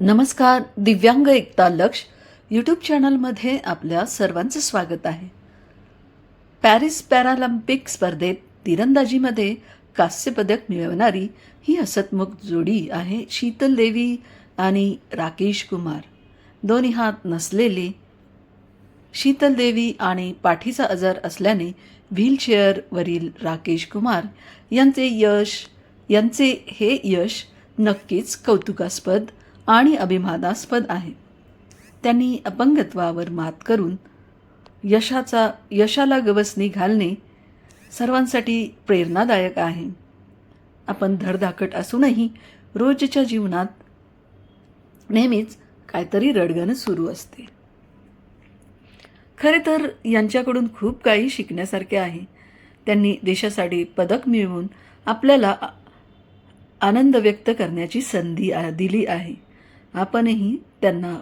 नमस्कार दिव्यांग एकता लक्ष यूट्यूब चॅनलमध्ये आपल्या सर्वांचं स्वागत आहे. पॅरिस पॅरालिम्पिक स्पर्धेत तिरंदाजीमध्ये कांस्यपदक मिळवणारी ही हसतमुख जोडी आहे शीतल देवी आणि राकेश कुमार. दोन्ही हात नसलेले शीतल देवी आणि पाठीचा आजार असल्याने व्हीलचेअरवरील राकेश कुमार यांचे यश यांचे हे यश नक्कीच कौतुकास्पद आणि अभिमानास्पद आहे. त्यांनी अपंगत्वावर मात करून यशाचा यशाला गवसणी घालणे सर्वांसाठी प्रेरणादायक आहे. आपण धडधाकट असूनही रोजच्या जीवनात नेहमीच काहीतरी रडगण सुरू असते. खरे तर यांच्याकडून खूप काही शिकण्यासारखे आहे. त्यांनी देशासाठी पदक मिळवून आपल्याला आनंद व्यक्त करण्याची संधी आ- दिली आहे. आपणही त्यांना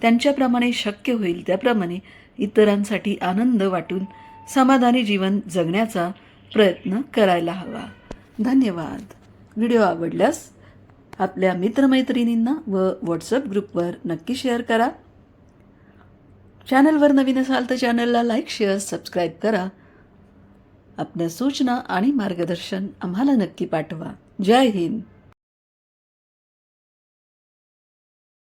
त्यांच्याप्रमाणे शक्य होईल त्याप्रमाणे इतरांसाठी आनंद वाटून समाधानी जीवन जगण्याचा प्रयत्न करायला हवा. धन्यवाद. व्हिडिओ आवडल्यास आपल्या मित्रमैत्रिणींना व व्हॉट्सअप ग्रुपवर नक्की शेअर करा. चॅनलवर नवीन असाल तर चॅनलला लाईक शेअर सबस्क्राईब करा. आपल्या सूचना आणि मार्गदर्शन आम्हाला नक्की पाठवा. जय हिंद.